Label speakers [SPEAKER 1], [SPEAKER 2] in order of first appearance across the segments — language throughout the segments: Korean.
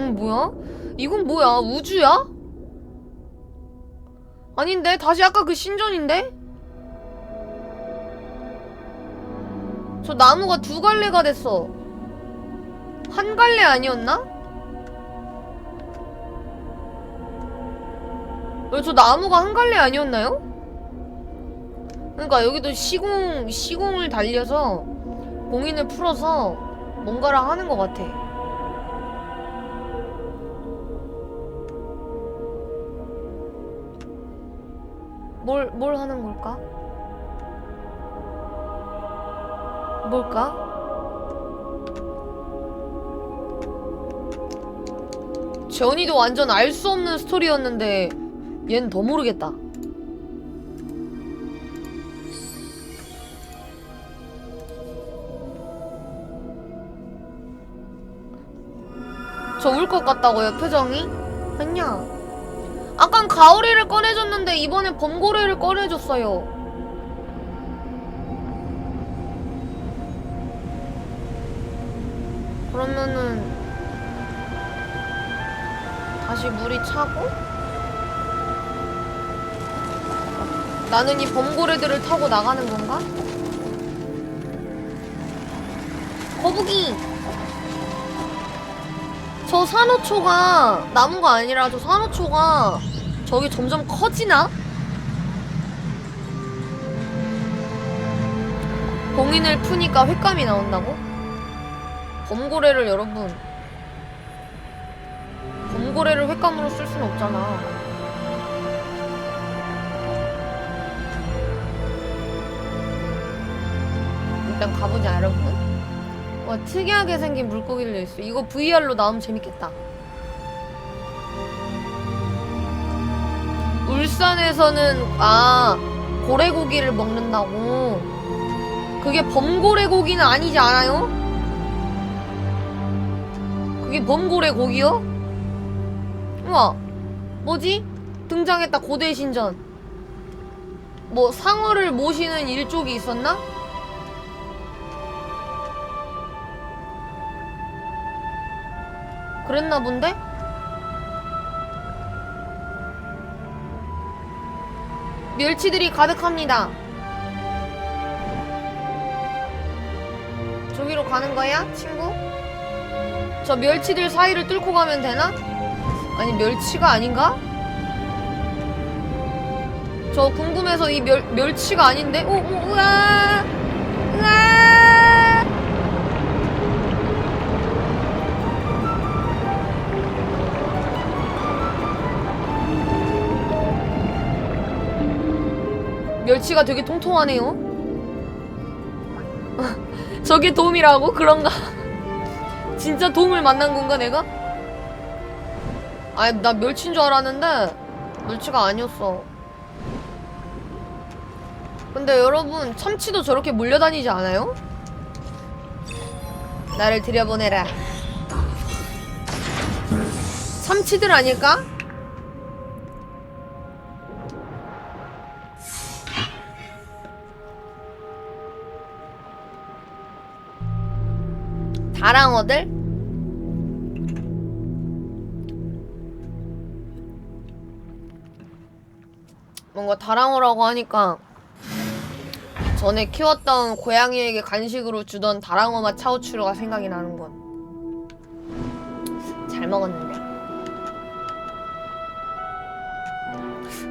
[SPEAKER 1] 응, 뭐야? 이건 뭐야? 우주야? 아닌데? 다시 아까 그 신전인데? 저 나무가 두 갈래가 됐어. 한 갈래 아니었나? 왜저 나무가 한 갈래 아니었나요? 그러니까 여기도 시공 시공을 달려서 봉인을 풀어서 뭔가를 하는 것 같아. 뭘, 뭘 하는 걸까? 뭘까? 재원이도 완전 알 수 없는 스토리였는데 얘는 더 모르겠다. 저 울 것 같다고요, 표정이? 아니야. 아깐 가오리를 꺼내줬는데 이번엔 범고래를 꺼내줬어요. 그러면은 다시 물이 차고 나는 이 범고래들을 타고 나가는 건가? 거북이! 저 산호초가 나무가 아니라 저 산호초가 저기 점점 커지나? 봉인을 푸니까 횟감이 나온다고? 범고래를 여러분 범고래를 횟감으로 쓸 수는 없잖아 일단 가보자 여러분 와 특이하게 생긴 물고기를 있어 이거 VR로 나오면 재밌겠다 울산에서는 아 고래고기를 먹는다고 그게 범고래고기는 아니지 않아요? 그게 범고래고기요? 우와 뭐지? 등장했다 고대 신전 뭐 상어를 모시는 일족이 있었나? 그랬나 본데? 멸치들이 가득합니다. 저기로 가는 거야, 친구? 저 멸치들 사이를 뚫고 가면 되나? 아니, 멸치가 아닌가? 저 궁금해서 이 멸, 멸치가 아닌데? 오, 오, 우와! 우와! 멸치가 되게 통통하네요. 저게 돔이라고? 그런가? 진짜 돔을 만난 건가 내가? 아니 나 멸치인 줄 알았는데 멸치가 아니었어. 근데 여러분 참치도 저렇게 몰려다니지 않아요? 나를 들여보내라. 참치들 아닐까? 다랑어들? 뭔가 다랑어라고 하니까 전에 키웠던 고양이에게 간식으로 주던 다랑어 맛 차우추르가 생각이 나는군. 잘 먹었는데.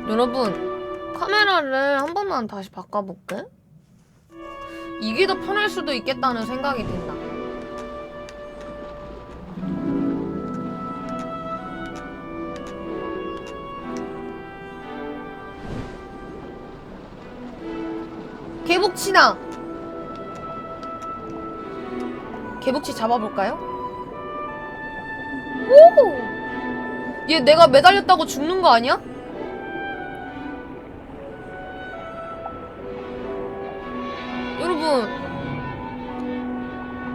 [SPEAKER 1] 여러분, 카메라를 한 번만 다시 바꿔볼게. 이게 더 편할 수도 있겠다는 생각이 든다. 개복치나 개복치 잡아볼까요? 오! 얘 내가 매달렸다고 죽는 거 아니야? 여러분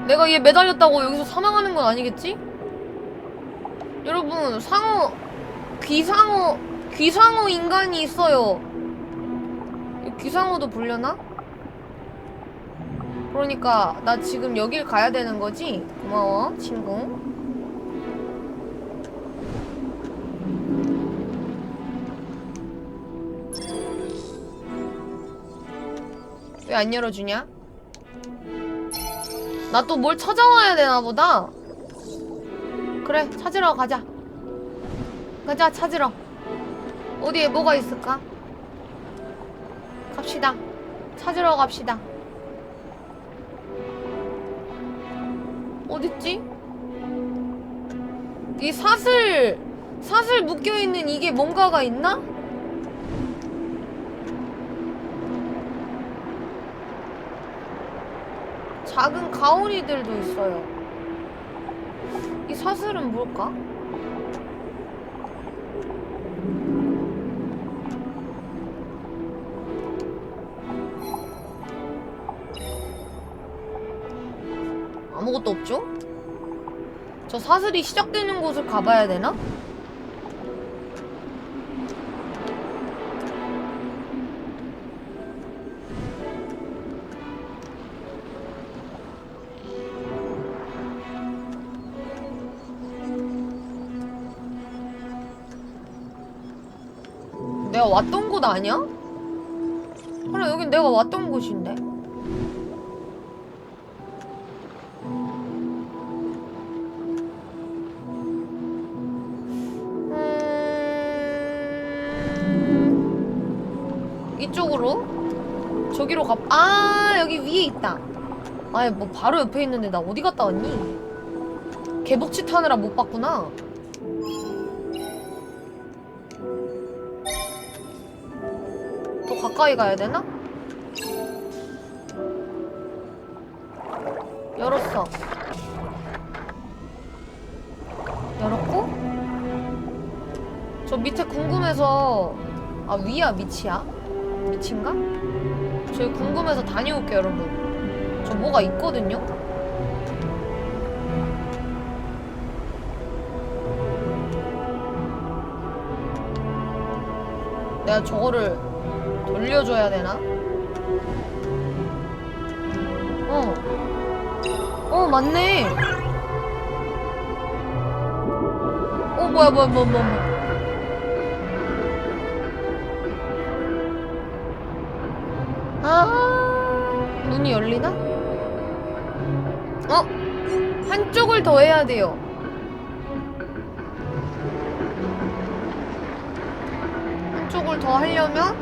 [SPEAKER 1] 내가 얘 매달렸다고 여기서 사망하는 건 아니겠지? 여러분 상어 귀상어 귀상어 인간이 있어요 귀상어도 불려나? 그러니까 나 지금 여길 가야 되는 거지? 고마워 친구 왜 안 열어주냐? 나 또 뭘 찾아와야 되나 보다 그래 찾으러 가자 가자 찾으러 어디에 뭐가 있을까? 갑시다 찾으러 갑시다 어딨지? 이 사슬, 사슬 묶여있는 이게 뭔가가 있나? 작은 가온이들도 있어요. 이 사슬은 뭘까? 아무것도 없죠? 저 사슬이 시작되는 곳을 가봐야 되나? 내가 왔던 곳 아니야? 그래 여긴 내가 왔던 곳인데 저기로 가... 아 여기 위에 있다 아이 뭐 바로 옆에 있는데 나 어디 갔다 왔니? 개복치 타느라 못 봤구나 더 가까이 가야 되나? 열었어. 열었고? 저 밑에 궁금해서 아 위야 밑이야? 밑인가? 저기 궁금해서 다녀올게요 여러분. 저 뭐가 있거든요? 내가 저거를 돌려줘야 되나? 어. 어, 맞네. 어, 뭐야, 뭐야, 뭐야, 뭐야. 어? 한쪽을 더 해야 돼요. 한쪽을 더 하려면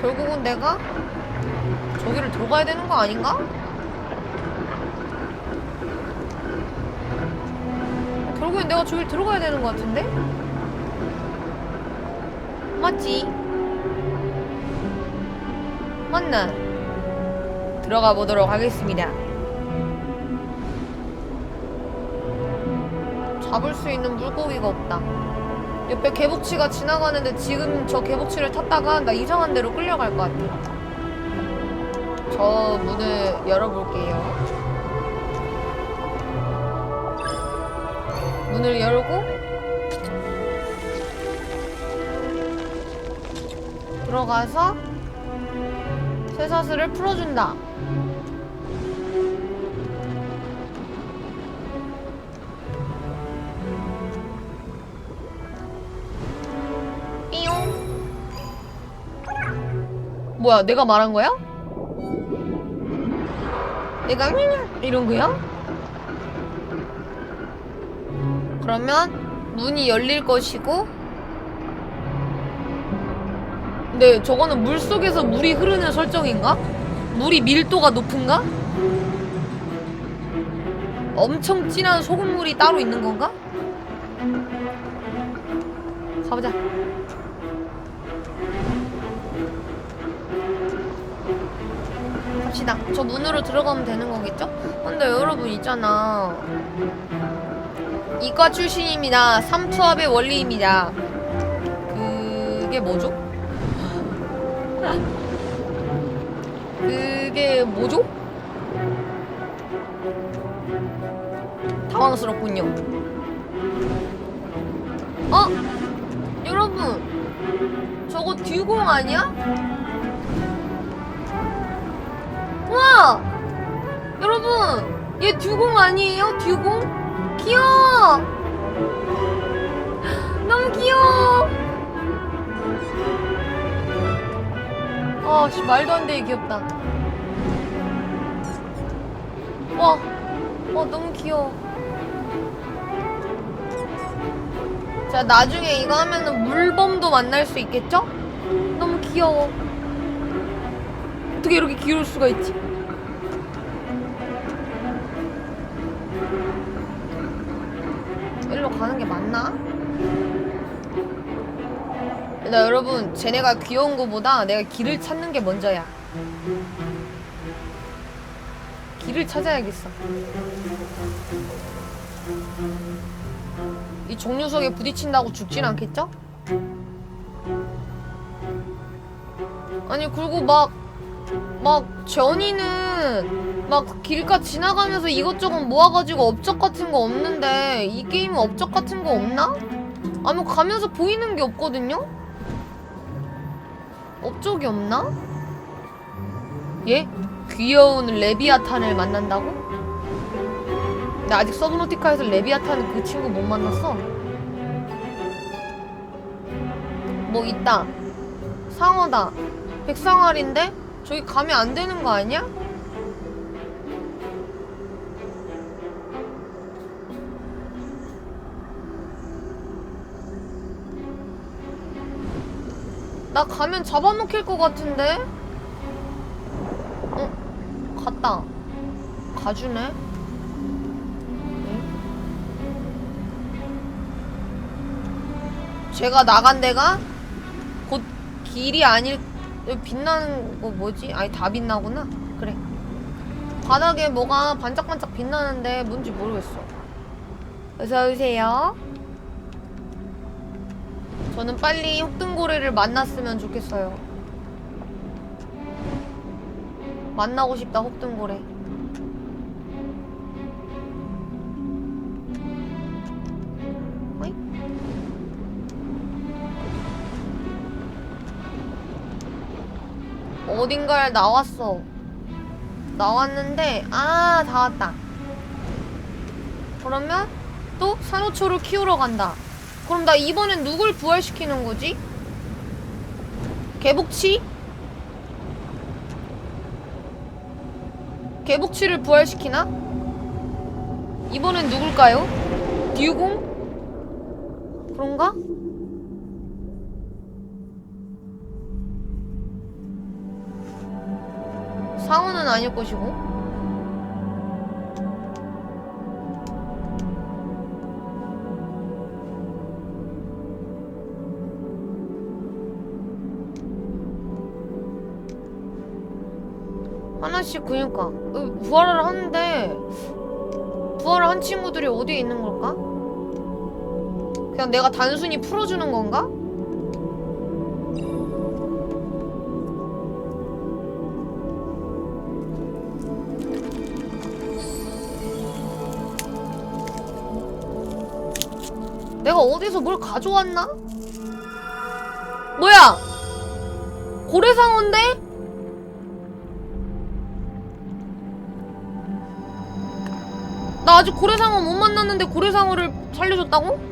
[SPEAKER 1] 결국은 내가 저기를 들어가야 되는 거 아닌가? 결국엔 내가 저길 들어가야 되는 거 같은데? 맞지? 맞나? 들어가 보도록 하겠습니다. 잡을 수 있는 물고기가 없다. 옆에 개복치가 지나가는데 지금 저 개복치를 탔다가 나 이상한 데로 끌려갈 것 같아. 저 문을 열어볼게요. 문을 열고 들어가서 쇠사슬을 풀어준다. 뭐야, 내가 말한 거야? 내가 이런 거야? 그러면 문이 열릴 것이고 근데 저거는 물 속에서 물이 흐르는 설정인가? 물이 밀도가 높은가? 엄청 진한 소금물이 따로 있는 건가? 가보자. 갑시다. 저 문으로 들어가면 되는 거겠죠? 근데 여러분 있잖아. 이과 출신입니다. 삼투압의 원리입니다. 그게 뭐죠? 그게 뭐죠? 당황스럽군요. 어? 여러분, 저거 듀공 아니야? 와! 여러분, 얘 듀공 아니에요? 듀공? 귀여워! 너무 귀여워! 아, 씨, 말도 안 되게 귀엽다. 와, 와 너무 귀여워. 자 나중에 이거 하면은 물범도 만날 수 있겠죠? 너무 귀여워. 어떻게 이렇게 귀여울 수가 있지? 일로 가는 게 맞나? 나 여러분 쟤네가 귀여운 거보다 내가 길을 찾는 게 먼저야. 길을 찾아야겠어. 이 정류석에 부딪힌다고 죽진 않겠죠? 아니 그리고 막 막 전이는 막 길가 지나가면서 이것저것 모아가지고 업적 같은 거 없는데 이 게임은 업적 같은 거 없나? 아니 가면서 보이는 게 없거든요? 업적이 없나? 예? 귀여운 레비아탄을 만난다고? 나 아직 서브노티카에서 레비아탄 그 친구 못 만났어. 뭐 있다. 상어다. 백상알인데? 저기 가면 안 되는 거 아니야? 나 가면 잡아먹힐 것 같은데? 어? 갔다. 가주네? 응? 제가 나간 데가 곧 길이 아닐 여기 빛나는 거 뭐지? 아니 다 빛나구나. 그래. 바닥에 뭐가 반짝반짝 빛나는데 뭔지 모르겠어. 어서 오세요. 저는 빨리 혹등고래를 만났으면 좋겠어요. 만나고 싶다 혹등고래. 어딘가에 나왔어. 나왔는데 아 다 왔다. 그러면 또 산호초를 키우러 간다. 그럼 나 이번엔 누굴 부활시키는 거지? 개복치? 개복치를 부활시키나? 이번엔 누굴까요? 듀공? 그런가? 아닐 것이고 하나씩 그니까 어, 부활을 하는데 부활을 한 친구들이 어디에 있는 걸까? 그냥 내가 단순히 풀어주는 건가? 어디서 뭘 가져왔나? 뭐야? 고래상어인데? 나 아직 고래상어 못 만났는데 고래상어를 살려줬다고?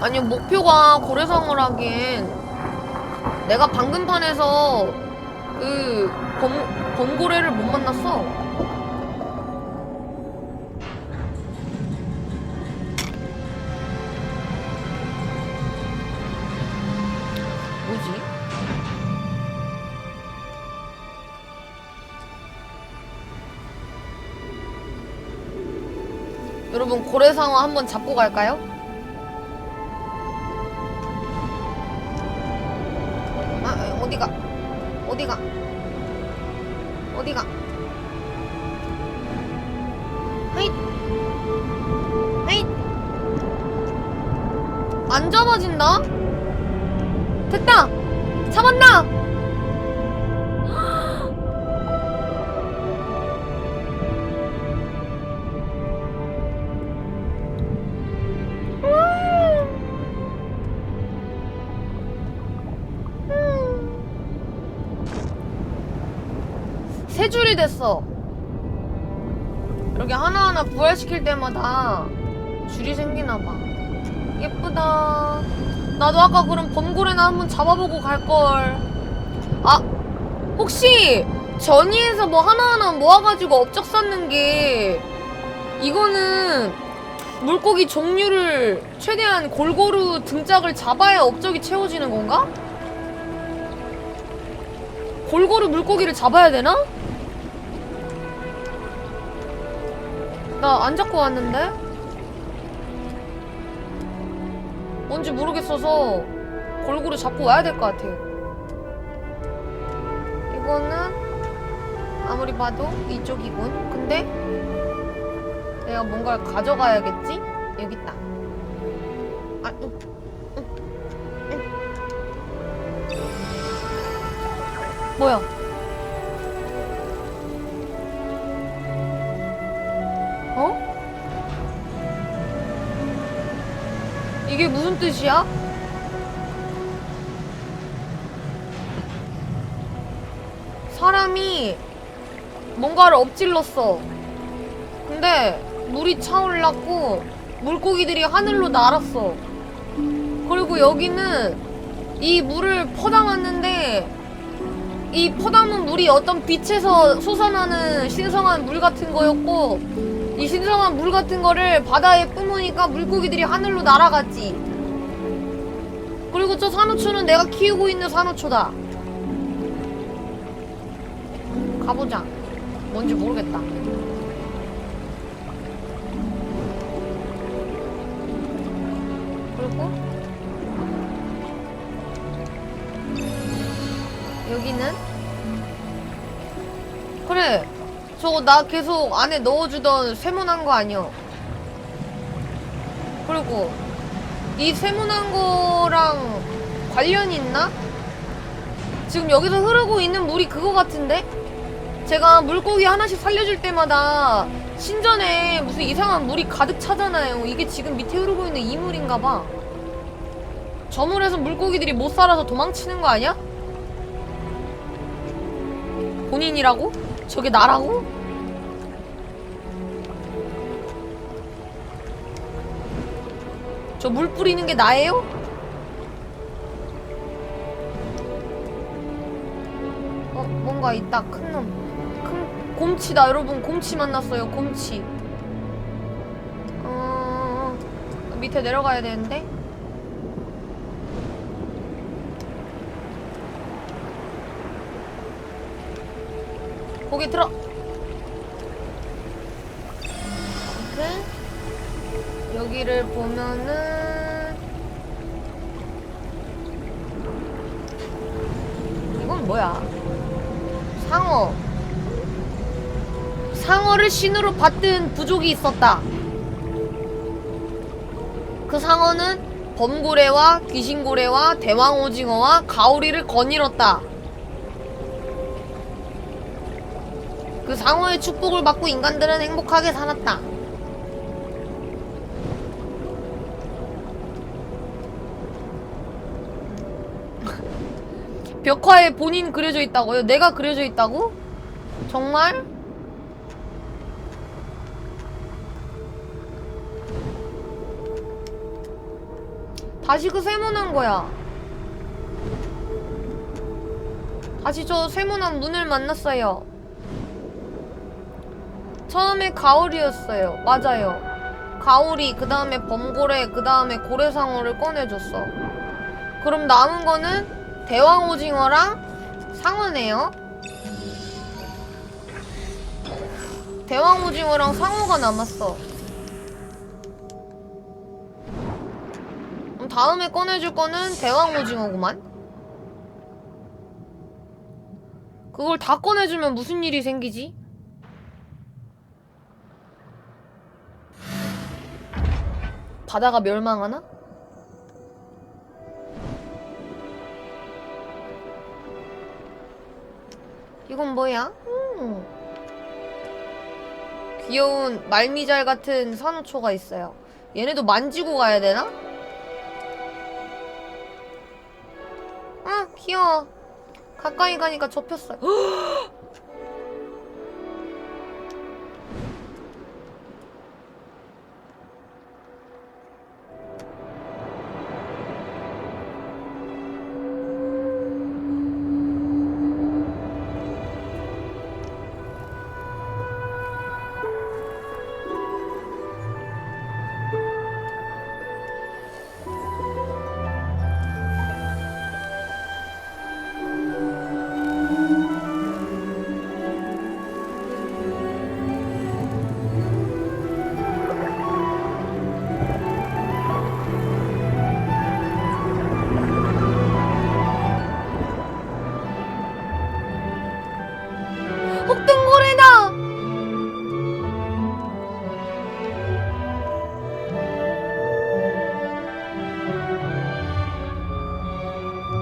[SPEAKER 1] 아니 목표가 고래상어라기엔 내가 방금 판에서 그 범, 범고래를 못 만났어 뭐지? 여러분 고래상어 한번 잡고 갈까요? 아 어디가 어디가 어디가 헤잇 헤잇 안 잡아진다? 됐다 잡았나? 세 줄이 됐어. 이렇게 하나하나 부활시킬 때마다 줄이 생기나 봐. 예쁘다. 나도 아까 그럼 범고래나 한번 잡아보고 갈걸. 아, 혹시 전이에서 뭐 하나하나 모아가지고 업적 쌓는 게 이거는 물고기 종류를 최대한 골고루 등짝을 잡아야 업적이 채워지는 건가? 골고루 물고기를 잡아야 되나? 나 안 잡고 왔는데? 뭔지 모르겠어서 골고루 잡고 와야 될 것 같아요. 이거는 아무리 봐도 이쪽이군. 근데 내가 뭔가를 가져가야겠지? 여기 있다. 아, 응, 응, 응. 뭐야? 뜻이야? 사람이 뭔가를 엎질렀어. 근데 물이 차올랐고 물고기들이 하늘로 날았어. 그리고 여기는 이 물을 퍼담았는데 이 퍼담은 물이 어떤 빛에서 솟아나는 신성한 물 같은 거였고 이 신성한 물 같은 거를 바다에 뿜으니까 물고기들이 하늘로 날아갔지. 그리고 저 산호초는 내가 키우고 있는 산호초다. 가보자. 뭔지 모르겠다. 그리고 여기는 그래 저거 나 계속 안에 넣어주던 세모난 거 아니야 그리고 이 세모난 거랑 관련이 있나? 지금 여기서 흐르고 있는 물이 그거 같은데? 제가 물고기 하나씩 살려줄 때마다 신전에 무슨 이상한 물이 가득 차잖아요. 이게 지금 밑에 흐르고 있는 이 물인가 봐. 저 물에서 물고기들이 못 살아서 도망치는 거 아니야? 본인이라고? 저게 나라고? 저 물 뿌리는 게 나예요? 어, 뭔가 있다. 큰 놈. 큰 곰치다. 여러분, 곰치 만났어요. 곰치. 어, 밑에 내려가야 되는데. 거기 들어. 이렇게 여기를 보면은 이건 뭐야? 상어. 상어를 신으로 받든 부족이 있었다. 그 상어는 범고래와 귀신고래와 대왕오징어와 가오리를 거닐었다. 그 상어의 축복을 받고 인간들은 행복하게 살았다. 벽화에 본인 그려져 있다고요? 내가 그려져 있다고? 정말? 다시 그 세모난 거야. 다시 저 세모난 문을 만났어요. 처음에 가오리였어요. 맞아요. 가오리, 그 다음에 범고래, 그 다음에 고래상어를 꺼내줬어. 그럼 남은 거는 대왕 오징어랑 상어네요. 대왕 오징어랑 상어가 남았어. 그럼 다음에 꺼내줄 거는 대왕 오징어구만. 그걸 다 꺼내주면 무슨 일이 생기지? 바다가 멸망하나? 이건 뭐야? 음. 귀여운 말미잘 같은 산호초가 있어요. 얘네도 만지고 가야 되나? 아, 귀여워. 가까이 가니까 접혔어요.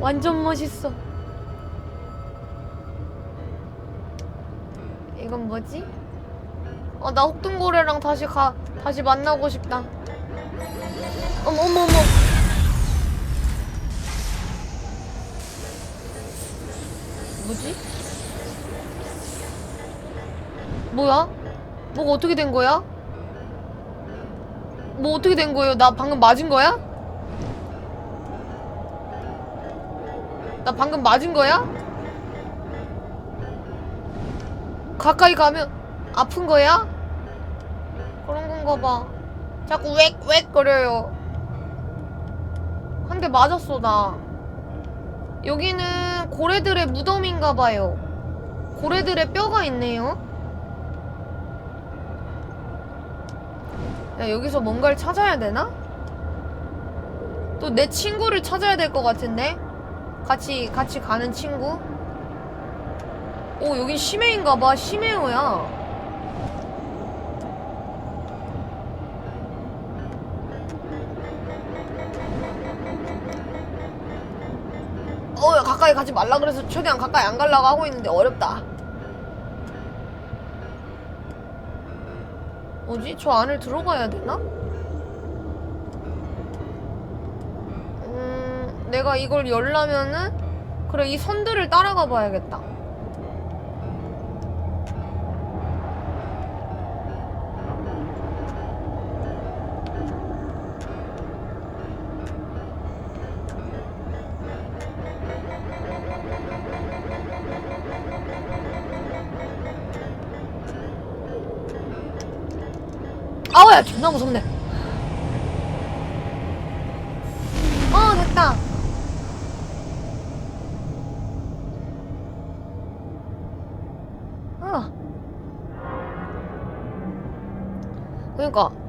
[SPEAKER 1] 완전 멋있어. 이건 뭐지? 어, 나 혹등고래랑 다시 가, 다시 만나고 싶다. 어머, 어머, 어머. 뭐지? 뭐야? 뭐가 어떻게 된 거야? 뭐 어떻게 된 거예요? 나 방금 맞은 거야? 나 방금 맞은 거야? 가까이 가면 아픈 거야? 그런 건가 봐. 자꾸 웩웩 거려요. 한 대 맞았어, 나. 여기는 고래들의 무덤인가 봐요. 고래들의 뼈가 있네요. 야, 여기서 뭔가를 찾아야 되나? 또 내 친구를 찾아야 될 것 같은데? 같이, 같이 가는 친구? 오, 여긴 심해인가 봐. 심해요야. 어, 야, 가까이 가지 말라 그래서 최대한 가까이 안 가려고 하고 있는데 어렵다. 뭐지? 저 안을 들어가야 되나? 내가 이걸 열려면은 그래 이 선들을 따라가 봐야겠다. 아우야 존나 무섭네.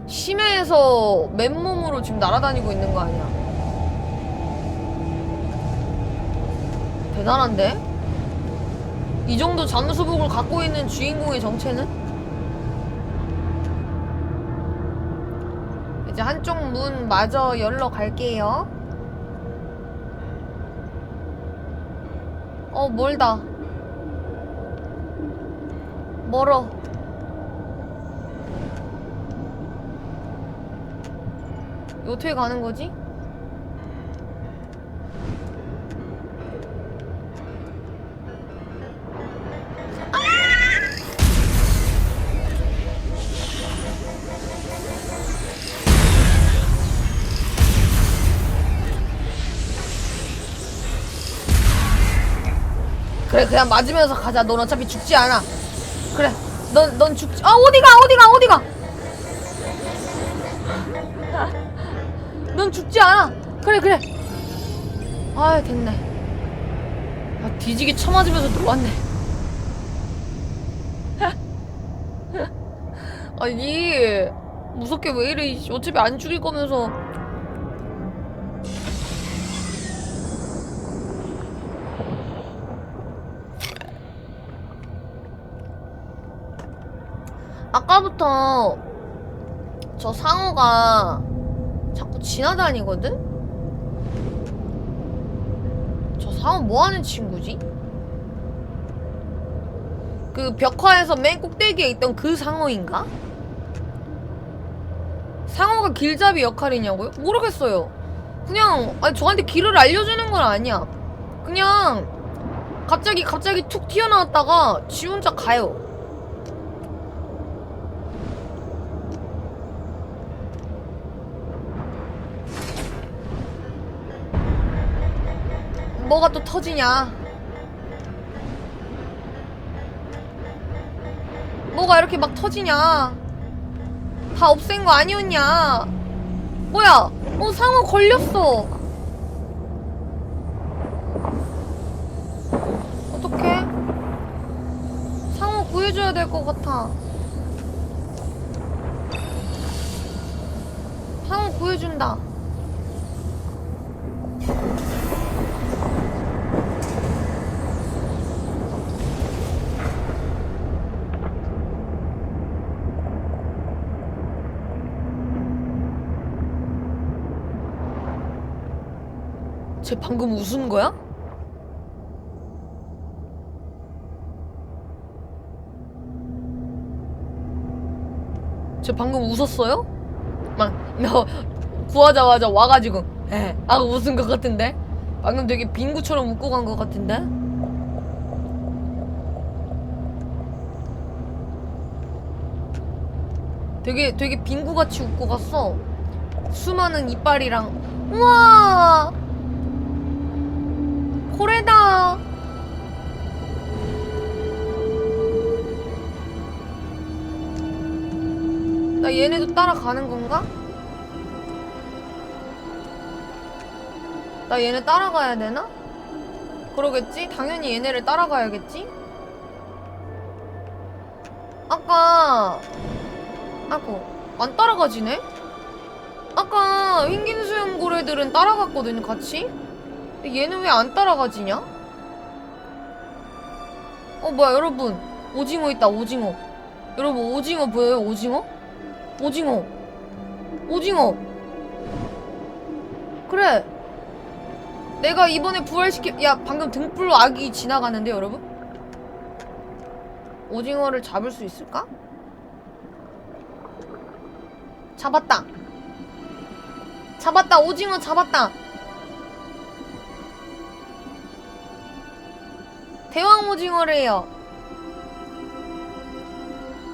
[SPEAKER 1] 심해에서 맨몸으로 지금 날아다니고 있는 거 아니야? 대단한데? 이 정도 잠수복을 갖고 있는 주인공의 정체는? 이제 한쪽 문 마저 열러 갈게요. 어, 멀다. 멀어. 이거 어떻게 가는 거지? 그래 그냥 맞으면서 가자. 넌 어차피 죽지 않아. 그래 넌 넌 죽지 아 어디가 어디가 어디가 넌 죽지 않아. 그래 그래. 아 됐네. 아 뒤지게 쳐맞으면서 들어왔네. 아니 무섭게 왜 이래. 어차피 안 죽일 거면서. 아까부터 저 상어가 자꾸 지나다니거든? 저 상어 뭐 하는 친구지? 그 벽화에서 맨 꼭대기에 있던 그 상어인가? 상어가 길잡이 역할이냐고요? 모르겠어요. 그냥 아니 저한테 길을 알려주는 건 아니야. 그냥 갑자기 갑자기 툭 튀어나왔다가 지 혼자 가요. 뭐가 또 터지냐? 뭐가 이렇게 막 터지냐? 다 없앤 거 아니었냐? 뭐야? 어 상어 걸렸어. 어떡해? 상어 구해줘야 될 것 같아. 상어 구해준다. 쟤 방금 웃은 거야? 쟤 방금 웃었어요? 막, 너 구하자마자 와가지고, 에, 하고 웃은 것 같은데? 방금 되게 빙구처럼 웃고 간 것 같은데? 되게, 되게 빙구같이 웃고 갔어. 수많은 이빨이랑, 우와! 고래다. 나 얘네도 따라가는 건가? 나 얘네 따라가야 되나? 그러겠지? 당연히 얘네를 따라가야겠지? 아까 아고 안 따라가지네? 아까 흰긴 수염 고래들은 따라갔거든요 같이? 얘는 왜 안 따라가지냐? 어 뭐야 여러분 오징어 있다 오징어 여러분 오징어 보여요 오징어? 오징어 오징어 그래 내가 이번에 부활시켜 야 방금 등불로 아기 지나가는데 여러분? 오징어를 잡을 수 있을까? 잡았다 잡았다 오징어 잡았다 대왕 오징어래요.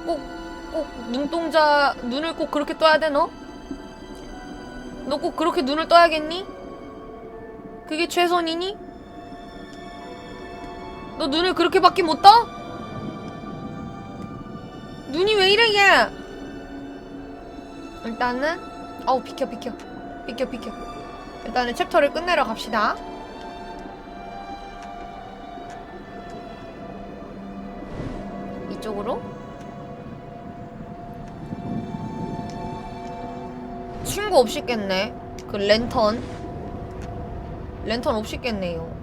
[SPEAKER 1] 꼭, 꼭 눈동자, 눈을 꼭 그렇게 떠야 돼, 너? 너 꼭 그렇게 눈을 떠야겠니? 그게 최선이니? 너 눈을 그렇게밖에 못 떠? 눈이 왜 이래, 얘? 일단은, 어우, 비켜, 비켜. 비켜, 비켜. 일단은 챕터를 끝내러 갑시다. 이쪽으로? 친구 없이 겠네. 그 랜턴. 랜턴 없이 겠네요